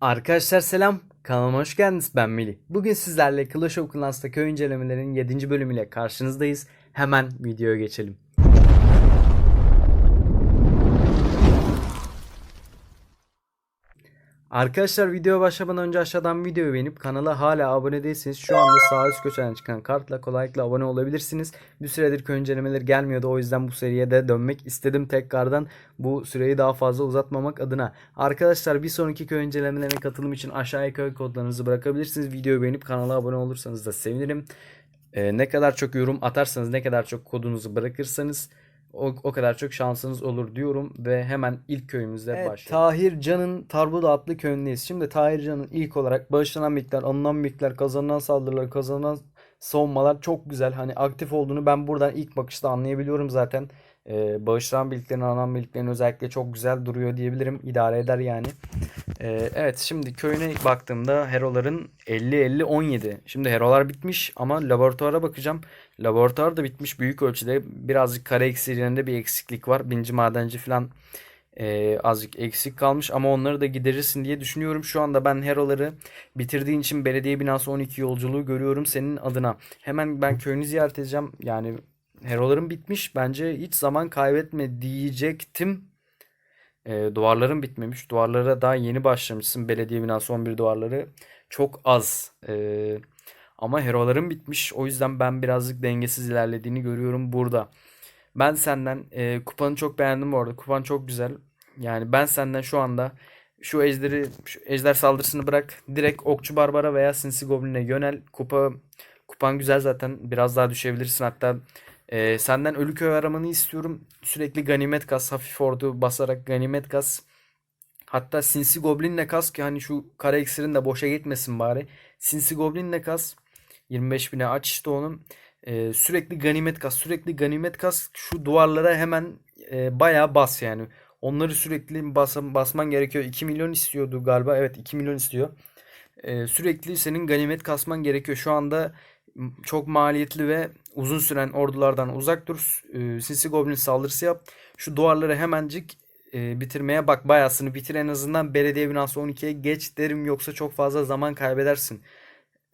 Arkadaşlar selam. Kanalıma hoş geldiniz. Ben Melih. Bugün sizlerle Clash of Clans'ta köy incelemelerinin 7. bölümüyle karşınızdayız. Hemen videoya geçelim. Arkadaşlar videoya başlamadan önce aşağıdan videoyu beğenip kanala hala abone değilseniz şu anda sağ üst köşeden çıkan kartla kolaylıkla abone olabilirsiniz. Bir süredir köy incelemeleri gelmiyordu o yüzden bu seriye de dönmek istedim tekrardan bu süreyi daha fazla uzatmamak adına. Arkadaşlar bir sonraki köy incelemelerine katılım için aşağıya köy kodlarınızı bırakabilirsiniz. Videoyu beğenip kanala abone olursanız da sevinirim. Ee, ne kadar çok yorum atarsanız ne kadar çok kodunuzu bırakırsanız o, o kadar çok şansınız olur diyorum ve hemen ilk köyümüzle Evet, başlayalım. Tahir Can'ın Tarbuda adlı köyündeyiz. Şimdi Tahir Can'ın ilk olarak bağışlanan miktar, alınan miktar, kazanılan saldırılar, kazanılan savunmalar çok güzel. Hani aktif olduğunu ben buradan ilk bakışta anlayabiliyorum zaten. Ee, bağışlanan birliklerin, alınan birliklerin özellikle çok güzel duruyor diyebilirim. İdare eder yani. Ee, evet şimdi köyüne baktığımda heroların 50-50-17. Şimdi herolar bitmiş ama laboratuvara bakacağım. Laboratuvar da bitmiş büyük ölçüde. Birazcık kare eksiğlerinde bir eksiklik var. Binci madenci falan e, azıcık eksik kalmış ama onları da giderirsin diye düşünüyorum. Şu anda ben heroları bitirdiğin için belediye binası 12 yolculuğu görüyorum senin adına. Hemen ben köyünü ziyaret edeceğim. Yani heroların bitmiş. Bence hiç zaman kaybetme diyecektim. E, duvarların bitmemiş. Duvarlara daha yeni başlamışsın. Belediye binası 11 duvarları çok az. E, ama heroların bitmiş. O yüzden ben birazcık dengesiz ilerlediğini görüyorum burada. Ben senden e, kupanı çok beğendim bu arada. Kupan çok güzel. Yani ben senden şu anda şu ejderi, şu ejder saldırısını bırak. Direkt Okçu Barbara veya Sinsi Goblin'e yönel. Kupa kupan güzel zaten. Biraz daha düşebilirsin. Hatta e, senden ölü köy aramanı istiyorum. Sürekli ganimet kas, hafif ordu basarak ganimet kas. Hatta Sinsi Goblin'le kas ki hani şu kara iksirin de boşa gitmesin bari. Sinsi Goblin'le kas. 25 bine aç işte onun. Ee, sürekli ganimet kas, sürekli ganimet kas. Şu duvarlara hemen e, bayağı bas yani. Onları sürekli bas, basman gerekiyor. 2 milyon istiyordu galiba. Evet 2 milyon istiyor. Ee, sürekli senin ganimet kasman gerekiyor. Şu anda çok maliyetli ve uzun süren ordulardan uzak dur. Ee, Sinsi Goblin saldırısı yap. Şu duvarları hemencik e, bitirmeye bak. Bayasını bitir en azından belediye binası 12'ye geç derim. Yoksa çok fazla zaman kaybedersin.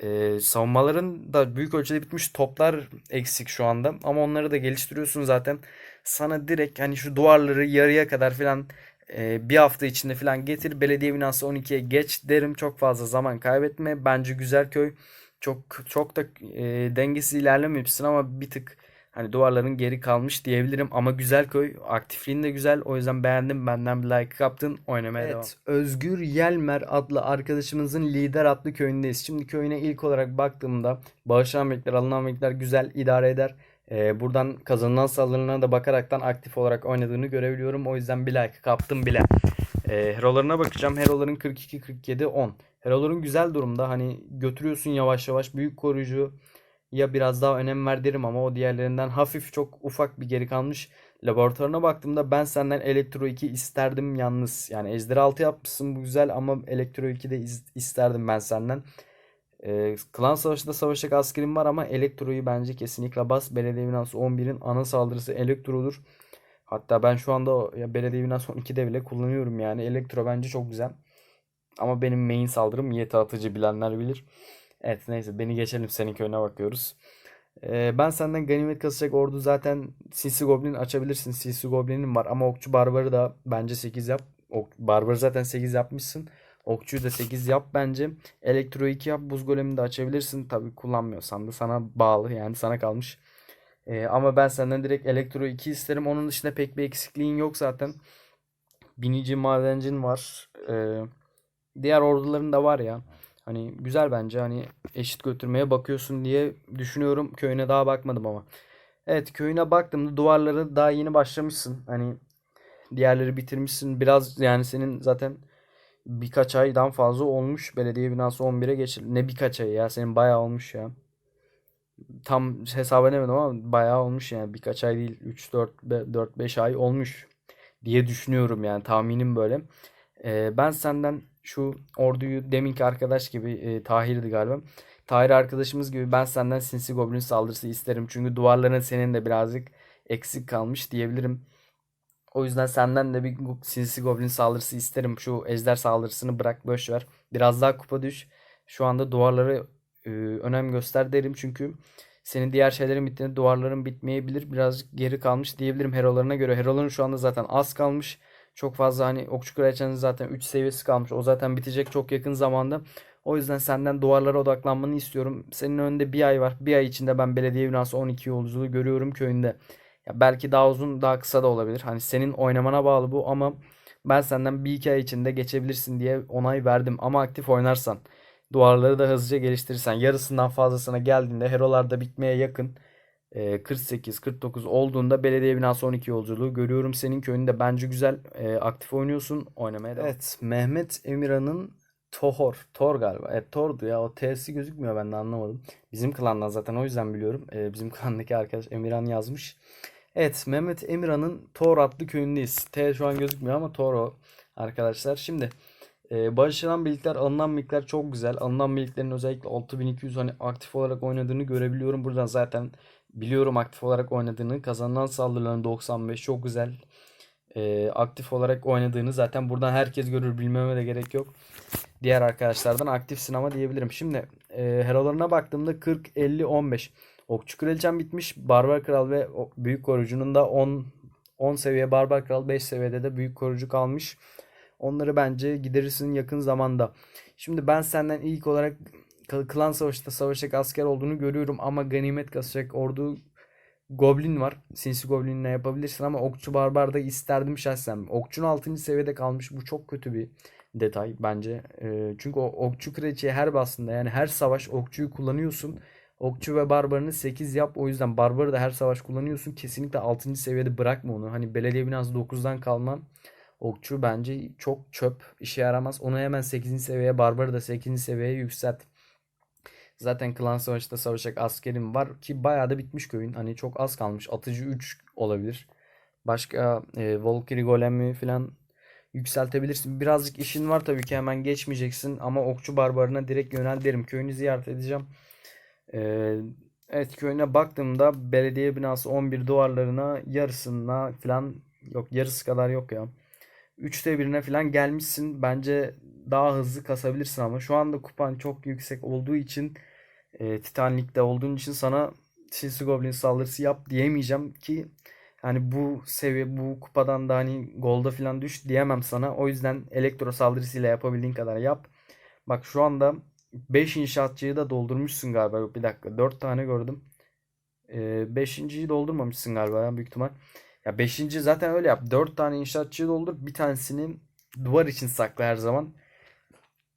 Ee, savunmaların da büyük ölçüde bitmiş. Toplar eksik şu anda. Ama onları da geliştiriyorsun zaten. Sana direkt hani şu duvarları yarıya kadar falan e, bir hafta içinde falan getir. Belediye binası 12'ye geç derim. Çok fazla zaman kaybetme. Bence güzel köy. Çok çok da e, dengesiz ilerlememişsin ama bir tık hani duvarların geri kalmış diyebilirim. Ama güzel köy. Aktifliğin de güzel. O yüzden beğendim. Benden bir like kaptın. Oynamaya devam. Evet, Özgür Yelmer adlı arkadaşımızın lider adlı köyündeyiz. Şimdi köyüne ilk olarak baktığımda bağışlanan birlikler, alınan birlikler güzel idare eder. Ee, buradan kazanılan saldırılarına da bakaraktan aktif olarak oynadığını görebiliyorum. O yüzden bir like kaptım bile. Ee, herolarına bakacağım. Heroların 42, 47, 10. Heroların güzel durumda. Hani götürüyorsun yavaş yavaş. Büyük koruyucu ya biraz daha önem ver derim ama o diğerlerinden hafif çok ufak bir geri kalmış. Laboratuvarına baktığımda ben senden Elektro 2 isterdim yalnız. Yani Ejder 6 yapmışsın bu güzel ama Elektro 2 de isterdim ben senden. Ee, Klan Savaşı'nda savaşacak askerim var ama Elektro'yu bence kesinlikle bas. Belediye binası 11'in ana saldırısı Elektro'dur. Hatta ben şu anda ya Belediye binası 12'de bile kullanıyorum yani. Elektro bence çok güzel. Ama benim main saldırım yeti atıcı bilenler bilir. Evet neyse beni geçelim senin köyüne bakıyoruz. Ee, ben senden ganimet kasacak ordu zaten Sinsi Goblin açabilirsin. Sinsi Goblin'in var ama Okçu Barbar'ı da bence 8 yap. Ok, Barbar'ı zaten 8 yapmışsın. Okçuyu da 8 yap bence. Elektro 2 yap. Buz Golem'i de açabilirsin. Tabii kullanmıyorsan da sana bağlı yani sana kalmış. Ee, ama ben senden direkt Elektro 2 isterim. Onun dışında pek bir eksikliğin yok zaten. Binici madencin var. Ee, diğer orduların da var ya. Hani güzel bence hani eşit götürmeye bakıyorsun diye düşünüyorum. Köyüne daha bakmadım ama. Evet köyüne baktığımda duvarları daha yeni başlamışsın. Hani diğerleri bitirmişsin. Biraz yani senin zaten birkaç aydan fazla olmuş. Belediye binası 11'e geçildi. Ne birkaç ay ya senin bayağı olmuş ya. Tam hesap edemedim ama bayağı olmuş yani. Birkaç ay değil 3 4 4 5 ay olmuş diye düşünüyorum yani tahminim böyle. Ee, ben senden şu orduyu deminki arkadaş gibi e, Tahir'di galiba. Tahir arkadaşımız gibi ben senden sinsi goblin saldırısı isterim. Çünkü duvarların senin de birazcık eksik kalmış diyebilirim. O yüzden senden de bir sinsi goblin saldırısı isterim. Şu ejder saldırısını bırak boş ver. Biraz daha kupa düş. Şu anda duvarları e, önem göster derim çünkü senin diğer şeylerin bittiğinde duvarların bitmeyebilir. Birazcık geri kalmış diyebilirim herolarına göre. Heroların şu anda zaten az kalmış. Çok fazla hani okçu kraliçenin zaten 3 seviyesi kalmış. O zaten bitecek çok yakın zamanda. O yüzden senden duvarlara odaklanmanı istiyorum. Senin önünde bir ay var. Bir ay içinde ben belediye binası 12 yolculuğu görüyorum köyünde. Ya belki daha uzun daha kısa da olabilir. Hani senin oynamana bağlı bu ama ben senden bir iki ay içinde geçebilirsin diye onay verdim. Ama aktif oynarsan duvarları da hızlıca geliştirirsen yarısından fazlasına geldiğinde herolar da bitmeye yakın 48-49 olduğunda belediye binası 12 yolculuğu görüyorum senin köyünde bence güzel e, aktif oynuyorsun oynamaya devam. Evet Mehmet Emirhan'ın Tohor. Tor galiba. Evet Tor'du ya. O T'si gözükmüyor ben de anlamadım. Bizim klandan zaten o yüzden biliyorum. E, bizim klandaki arkadaş Emirhan yazmış. Evet Mehmet Emirhan'ın Tor adlı köyündeyiz. T şu an gözükmüyor ama Tor o arkadaşlar. Şimdi e, barışılan birlikler, alınan birlikler çok güzel. Alınan birliklerin özellikle 6200 hani aktif olarak oynadığını görebiliyorum. Buradan zaten biliyorum aktif olarak oynadığını. Kazanılan saldırıların 95 çok güzel. E, aktif olarak oynadığını zaten buradan herkes görür. Bilmeme de gerek yok. Diğer arkadaşlardan aktifsin ama diyebilirim. Şimdi e, herolarına baktığımda 40, 50, 15. Okçu Kraliçem bitmiş. Barbar Kral ve Büyük Korucu'nun da 10 10 seviye Barbar Kral 5 seviyede de Büyük Korucu kalmış. Onları bence giderirsin yakın zamanda. Şimdi ben senden ilk olarak Klan Savaşı'nda savaşacak asker olduğunu görüyorum ama ganimet kasacak ordu Goblin var. Sinsi Goblin'le yapabilirsin ama Okçu Barbar'da isterdim şahsen. Okçu'nun 6. seviyede kalmış. Bu çok kötü bir detay bence. Ee, çünkü o Okçu Kraliçe'ye her bastığında yani her savaş Okçu'yu kullanıyorsun. Okçu ve Barbar'ını 8 yap. O yüzden Barbar'ı da her savaş kullanıyorsun. Kesinlikle 6. seviyede bırakma onu. Hani belediye binası 9'dan kalman. Okçu bence çok çöp. işe yaramaz. Onu hemen 8. seviyeye Barbar'ı da 8. seviyeye yükselt. Zaten klan savaşında savaşacak askerim var ki bayağı da bitmiş köyün. Hani çok az kalmış. Atıcı 3 olabilir. Başka e, Valkyrie Golem'i falan yükseltebilirsin. Birazcık işin var tabii ki hemen geçmeyeceksin ama Okçu Barbarına direkt yönel derim. Köyünü ziyaret edeceğim. Ee, evet köyüne baktığımda belediye binası 11 duvarlarına yarısına falan yok yarısı kadar yok ya. Üçte birine falan gelmişsin. Bence daha hızlı kasabilirsin ama şu anda kupan çok yüksek olduğu için e, Titan Lig'de olduğun için sana Sinsi Goblin saldırısı yap diyemeyeceğim ki yani bu seviye bu kupadan da hani golda falan düş diyemem sana. O yüzden elektro saldırısıyla yapabildiğin kadar yap. Bak şu anda 5 inşaatçıyı da doldurmuşsun galiba. Bir dakika 4 tane gördüm. Ee, beşinciyi doldurmamışsın galiba büyük ihtimal. Ya beşinci zaten öyle yap. 4 tane inşaatçıyı doldur. Bir tanesini duvar için sakla her zaman.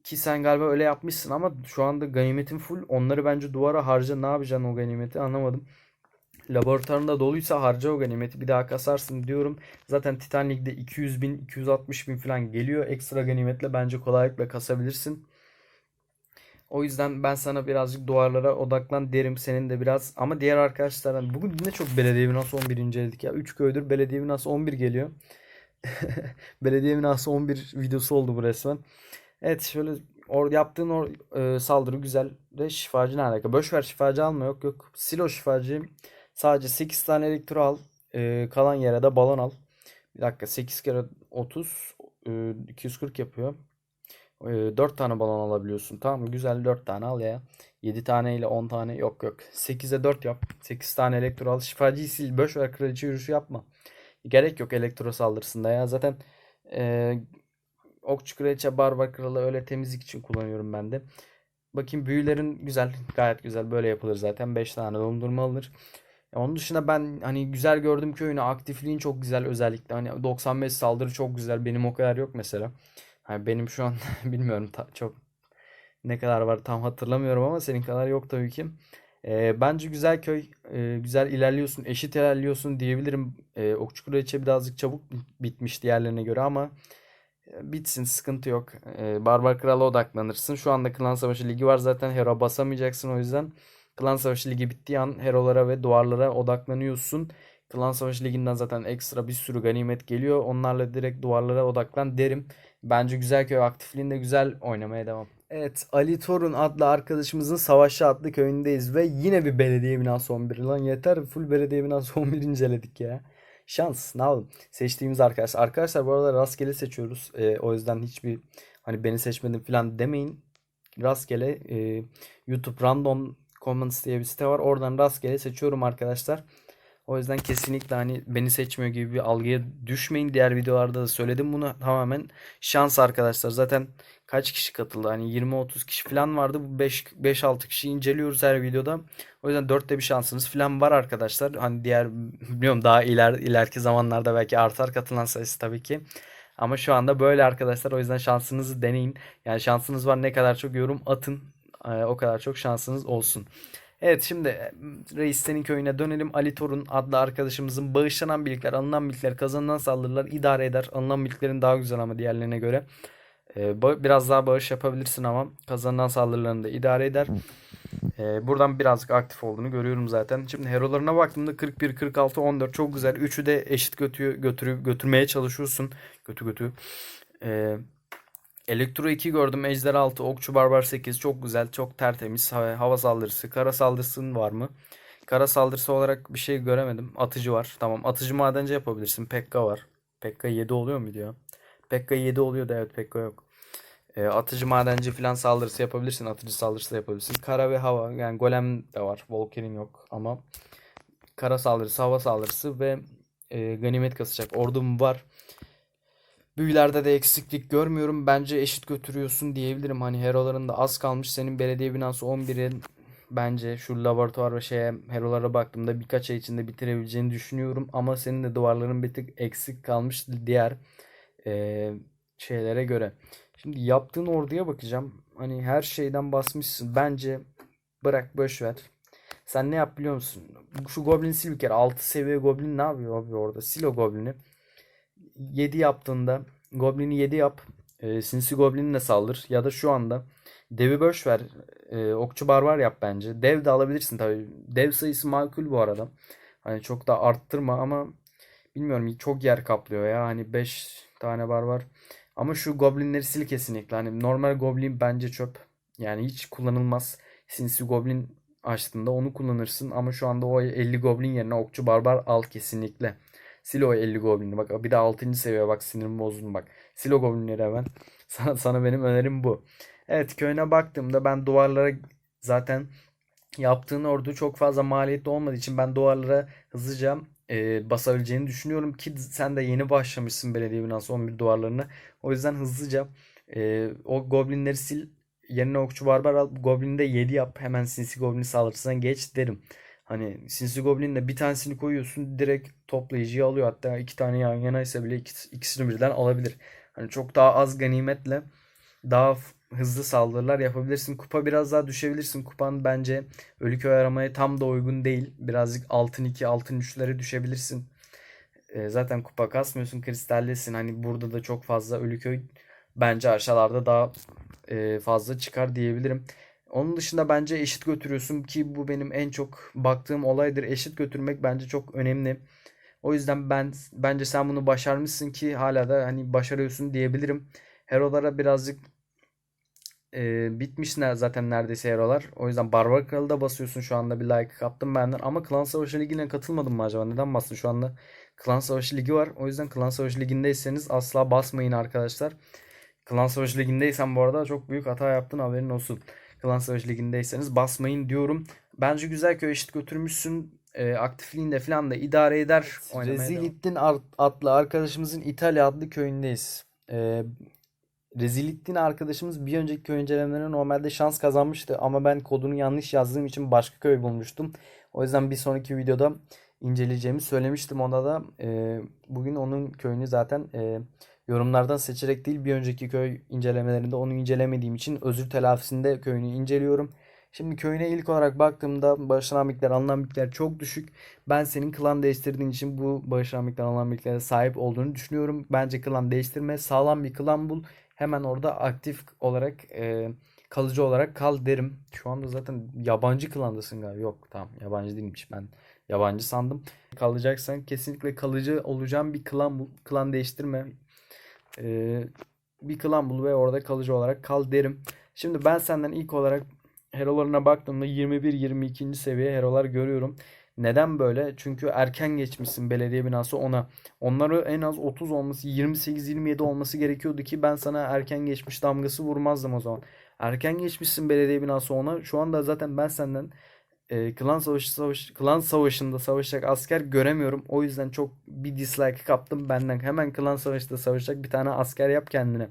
Ki sen galiba öyle yapmışsın ama şu anda ganimetin full. Onları bence duvara harca. Ne yapacaksın o ganimeti anlamadım. Laboratuvarında doluysa harca o ganimeti bir daha kasarsın diyorum. Zaten Titan Lig'de 200 bin 260 bin falan geliyor. Ekstra ganimetle bence kolaylıkla kasabilirsin. O yüzden ben sana birazcık duvarlara odaklan derim senin de biraz. Ama diğer arkadaşlardan bugün ne çok belediye binası 11 inceledik ya. 3 köydür belediye binası 11 geliyor. Belediye binası 11 videosu oldu bu resmen. Evet şöyle or yaptığın or e, saldırı güzel de şifacı ne alaka? Boş ver şifacı alma yok yok. Silo şifacı sadece 8 tane elektro al. E, kalan yere de balon al. Bir dakika 8 kere 30 e, 240 yapıyor. E, 4 tane balon alabiliyorsun. Tamam? Güzel 4 tane al ya. 7 tane ile 10 tane yok yok. 8'e 4 yap. 8 tane elektro al. Şifacıyı sil. Boş ver kraliçe yürüyüşü yapma. Gerek yok elektro saldırısında ya. Zaten e, Okçu Kraliçe Barbar Kralı öyle temizlik için kullanıyorum ben de. Bakayım büyülerin güzel. Gayet güzel. Böyle yapılır zaten. 5 tane dondurma alınır. Ya onun dışında ben hani güzel gördüm köyünü. Aktifliğin çok güzel özellikle. Hani 95 saldırı çok güzel. Benim o kadar yok mesela. Hani benim şu an bilmiyorum ta- çok ne kadar var tam hatırlamıyorum ama senin kadar yok tabii ki. Ee, bence güzel köy. Ee, güzel ilerliyorsun. Eşit ilerliyorsun diyebilirim. Ee, Okçu Kraliçe birazcık çabuk bitmiş diğerlerine göre ama e, bitsin sıkıntı yok. Ee, Barbar Kral'a odaklanırsın. Şu anda Klan Savaşı Ligi var zaten. Hero basamayacaksın o yüzden. Klan Savaşı Ligi bittiği an herolara ve duvarlara odaklanıyorsun. Klan Savaşı Ligi'nden zaten ekstra bir sürü ganimet geliyor. Onlarla direkt duvarlara odaklan derim. Bence güzel köy aktifliğinde güzel oynamaya devam. Evet Ali Torun adlı arkadaşımızın Savaşçı adlı köyündeyiz ve yine bir belediye binası 11. Lan yeter full belediye binası 11 inceledik ya. Şans. Ne yapalım? Seçtiğimiz arkadaşlar. Arkadaşlar bu arada rastgele seçiyoruz. Ee, o yüzden hiçbir hani beni seçmedin falan demeyin. Rastgele e, YouTube Random Comments diye bir site var. Oradan rastgele seçiyorum arkadaşlar. O yüzden kesinlikle hani beni seçmiyor gibi bir algıya düşmeyin. Diğer videolarda da söyledim bunu. Tamamen şans arkadaşlar. Zaten kaç kişi katıldı? Hani 20-30 kişi falan vardı. Bu 5-6 kişi inceliyoruz her videoda. O yüzden dörtte bir şansınız falan var arkadaşlar. Hani diğer biliyorum daha iler, ileriki zamanlarda belki artar katılan sayısı tabii ki. Ama şu anda böyle arkadaşlar. O yüzden şansınızı deneyin. Yani şansınız var ne kadar çok yorum atın. Ee, o kadar çok şansınız olsun. Evet şimdi e, Reis senin köyüne dönelim. Ali Torun adlı arkadaşımızın bağışlanan birlikler, alınan birlikler, kazanılan saldırılar idare eder. Alınan birliklerin daha güzel ama diğerlerine göre. Ee, biraz daha bağış yapabilirsin ama kazanılan saldırılarını da idare eder. Ee, buradan birazcık aktif olduğunu görüyorum zaten. Şimdi herolarına baktığımda 41, 46, 14 çok güzel. Üçü de eşit götürüyor, götürüp götürmeye çalışıyorsun. Götü götü. Ee, Elektro 2 gördüm. Ejder 6, Okçu Barbar 8 çok güzel, çok tertemiz. Hava, saldırısı, kara saldırısın var mı? Kara saldırısı olarak bir şey göremedim. Atıcı var. Tamam. Atıcı madenci yapabilirsin. Pekka var. Pekka 7 oluyor mu diyor. Pekka 7 oluyor da evet Pekka yok. E, atıcı madenci falan saldırısı yapabilirsin. Atıcı saldırısı da yapabilirsin. Kara ve hava yani golem de var. Volker'in yok ama kara saldırısı, hava saldırısı ve e, ganimet kasacak ordum var. Büyülerde de eksiklik görmüyorum. Bence eşit götürüyorsun diyebilirim. Hani heroların da az kalmış. Senin belediye binası 11'in bence şu laboratuvar ve şeye herolara baktığımda birkaç ay içinde bitirebileceğini düşünüyorum. Ama senin de duvarların bir tık eksik kalmış diğer e, şeylere göre. Şimdi yaptığın orduya bakacağım. Hani her şeyden basmışsın. Bence bırak boş ver. Sen ne yap biliyor musun? Şu goblin sil bir kere. 6 seviye goblin ne yapıyor abi orada? Sil o goblini. 7 yaptığında goblini 7 yap. E, sinsi goblinle saldır. Ya da şu anda devi boş ver. E, okçu barbar yap bence. Dev de alabilirsin tabii. Dev sayısı makul bu arada. Hani çok da arttırma ama bilmiyorum çok yer kaplıyor ya. Hani 5 tane barbar. Ama şu goblinleri sil kesinlikle. Hani normal goblin bence çöp. Yani hiç kullanılmaz. Sinsi goblin açtığında onu kullanırsın. Ama şu anda o 50 goblin yerine okçu barbar al kesinlikle. Sil o 50 goblini. Bak bir de 6. seviye bak sinirim bozdum bak. Sil o goblinleri hemen. Sana, sana benim önerim bu. Evet köyüne baktığımda ben duvarlara zaten yaptığın ordu çok fazla maliyetli olmadığı için ben duvarlara hızlıca e, basabileceğini düşünüyorum ki sen de yeni başlamışsın belediye binası 11 duvarlarını. O yüzden hızlıca e, o goblinleri sil yerine okçu barbar al. Goblini de 7 yap. Hemen sinsi goblin saldırısına geç derim. Hani sinsi goblinle bir tanesini koyuyorsun direkt toplayıcıyı alıyor. Hatta iki tane yan yanaysa bile ikis- ikisini birden alabilir. Hani çok daha az ganimetle daha hızlı saldırılar yapabilirsin. Kupa biraz daha düşebilirsin. Kupan bence Ölüköy aramaya tam da uygun değil. Birazcık altın 2, altın 3'lere düşebilirsin. E, zaten kupa kasmıyorsun, kristallesin. Hani burada da çok fazla Ölüköy bence aşağılarda daha e, fazla çıkar diyebilirim. Onun dışında bence eşit götürüyorsun ki bu benim en çok baktığım olaydır. Eşit götürmek bence çok önemli. O yüzden ben bence sen bunu başarmışsın ki hala da hani başarıyorsun diyebilirim. Hero'lara birazcık e, bitmiş zaten neredeyse hero'lar. O yüzden Barbar Kralı da basıyorsun şu anda bir like kaptım benden. Ama Klan Savaşı Ligi'ne katılmadın mı acaba? Neden bastın? Şu anda Klan Savaşı Ligi var. O yüzden Klan Savaşı Ligi'ndeyseniz asla basmayın arkadaşlar. Klan Savaşı Ligi'ndeysen bu arada çok büyük hata yaptın haberin olsun. Klan Savaşı Ligi'ndeyseniz basmayın diyorum. Bence güzel köy eşit götürmüşsün. E, aktifliğinde falan da idare eder. Rezilittin adlı arkadaşımızın İtalya adlı köyündeyiz. E, Rezilittin arkadaşımız bir önceki köy incelemelerine normalde şans kazanmıştı ama ben kodunu yanlış yazdığım için başka köy bulmuştum. O yüzden bir sonraki videoda inceleyeceğimi söylemiştim ona da. E, bugün onun köyünü zaten e, yorumlardan seçerek değil bir önceki köy incelemelerinde onu incelemediğim için özür telafisinde köyünü inceliyorum. Şimdi köyüne ilk olarak baktığımda bağışlanan miktar alınan miktar çok düşük. Ben senin klan değiştirdiğin için bu bağışlanan miktar alınan miklere sahip olduğunu düşünüyorum. Bence klan değiştirme. Sağlam bir klan bul. Hemen orada aktif olarak e, kalıcı olarak kal derim. Şu anda zaten yabancı klandasın galiba. Yok tamam yabancı değilmiş. Ben yabancı sandım. Kalacaksan kesinlikle kalıcı olacağım bir klan bul. Klan değiştirme. E, bir klan bul ve orada kalıcı olarak kal derim. Şimdi ben senden ilk olarak herolarına baktığımda 21-22. seviye herolar görüyorum. Neden böyle? Çünkü erken geçmişsin belediye binası ona. Onları en az 30 olması, 28-27 olması gerekiyordu ki ben sana erken geçmiş damgası vurmazdım o zaman. Erken geçmişsin belediye binası ona. Şu anda zaten ben senden e, klan savaşı savaş klan savaşında savaşacak asker göremiyorum. O yüzden çok bir dislike kaptım benden. Hemen klan savaşında savaşacak bir tane asker yap kendine.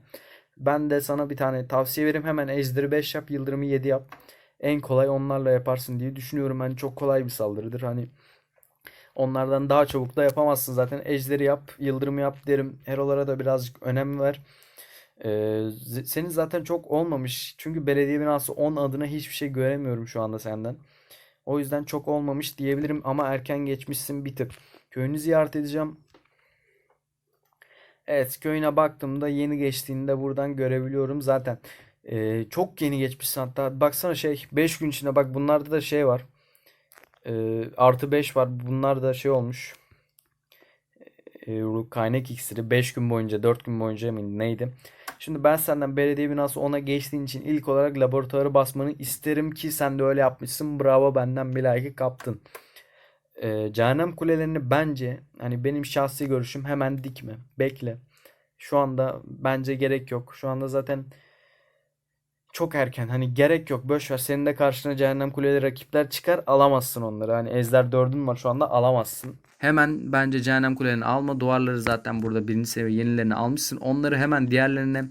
Ben de sana bir tane tavsiye vereyim. Hemen Ejder'i 5 yap, Yıldırım'ı 7 yap. En kolay onlarla yaparsın diye düşünüyorum. Hani çok kolay bir saldırıdır. Hani onlardan daha çabuk da yapamazsın zaten. Ejder'i yap, Yıldırım'ı yap derim. Hero'lara da birazcık önem ver. Ee, senin zaten çok olmamış. Çünkü belediye binası 10 adına hiçbir şey göremiyorum şu anda senden. O yüzden çok olmamış diyebilirim ama erken geçmişsin bir tık. Köyünü ziyaret edeceğim. Evet köyüne baktığımda yeni geçtiğinde buradan görebiliyorum zaten. Ee, çok yeni geçmişsin hatta. Baksana şey 5 gün içinde bak bunlarda da şey var. Ee, artı 5 var. Bunlar da şey olmuş. Ruh kaynak iksiri 5 gün boyunca 4 gün boyunca mı neydi? Şimdi ben senden belediye binası ona geçtiğin için ilk olarak laboratuvarı basmanı isterim ki sen de öyle yapmışsın. Bravo benden bir like kaptın. Ee, cehennem kulelerini bence hani benim şahsi görüşüm hemen dikme. Bekle. Şu anda bence gerek yok. Şu anda zaten çok erken. Hani gerek yok. Boş ver. Senin de karşına cehennem kuleleri rakipler çıkar. Alamazsın onları. Hani Ezler dördün var şu anda alamazsın. Hemen bence cehennem kulelerini alma. Duvarları zaten burada birinci seviye yenilerini almışsın. Onları hemen diğerlerine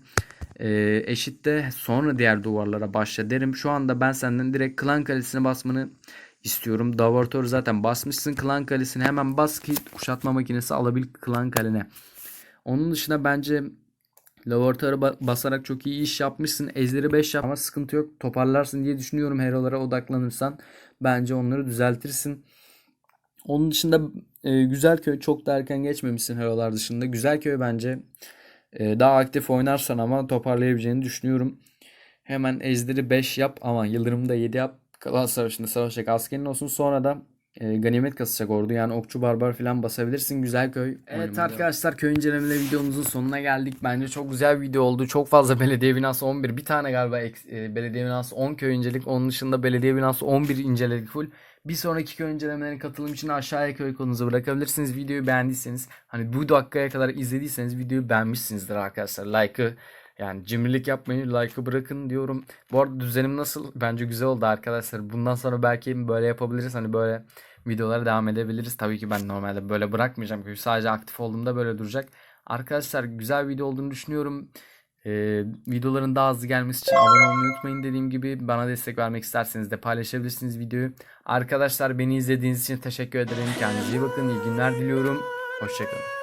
e, eşitle. Sonra diğer duvarlara başla derim. Şu anda ben senden direkt klan kalesine basmanı istiyorum. Davartor'u zaten basmışsın. Klan kalesini hemen bas ki kuşatma makinesi alabil klan kalene. Onun dışında bence Laboratuvarı ba- basarak çok iyi iş yapmışsın. Ezleri 5 yap ama sıkıntı yok. Toparlarsın diye düşünüyorum. Hero'lara odaklanırsan bence onları düzeltirsin. Onun dışında e, Güzelköy çok da erken geçmemişsin hero'lar dışında. Güzelköy bence e, daha aktif oynarsan ama toparlayabileceğini düşünüyorum. Hemen Ezleri 5 yap ama Yıldırım'ı da 7 yap. Kalan savaşında savaşacak askerin olsun. Sonra da e, ganimet kasacak ordu. Yani okçu barbar falan basabilirsin. Güzel köy. Evet arkadaşlar köy incelemeli videomuzun sonuna geldik. Bence çok güzel bir video oldu. Çok fazla belediye binası 11. Bir tane galiba e, belediye binası 10 köy incelik. Onun dışında belediye binası 11 inceledik full. Bir sonraki köy incelemelerine katılım için aşağıya köy konunuzu bırakabilirsiniz. Videoyu beğendiyseniz hani bu dakikaya kadar izlediyseniz videoyu beğenmişsinizdir arkadaşlar. Like'ı yani cimrilik yapmayın, like'ı bırakın diyorum. Bu arada düzenim nasıl? Bence güzel oldu arkadaşlar. Bundan sonra belki böyle yapabiliriz. Hani böyle videolara devam edebiliriz. Tabii ki ben normalde böyle bırakmayacağım. Çünkü sadece aktif olduğumda böyle duracak. Arkadaşlar güzel video olduğunu düşünüyorum. Ee, videoların daha hızlı gelmesi için abone olmayı unutmayın. Dediğim gibi bana destek vermek isterseniz de paylaşabilirsiniz videoyu. Arkadaşlar beni izlediğiniz için teşekkür ederim. Kendinize iyi bakın. İyi günler diliyorum. Hoşçakalın.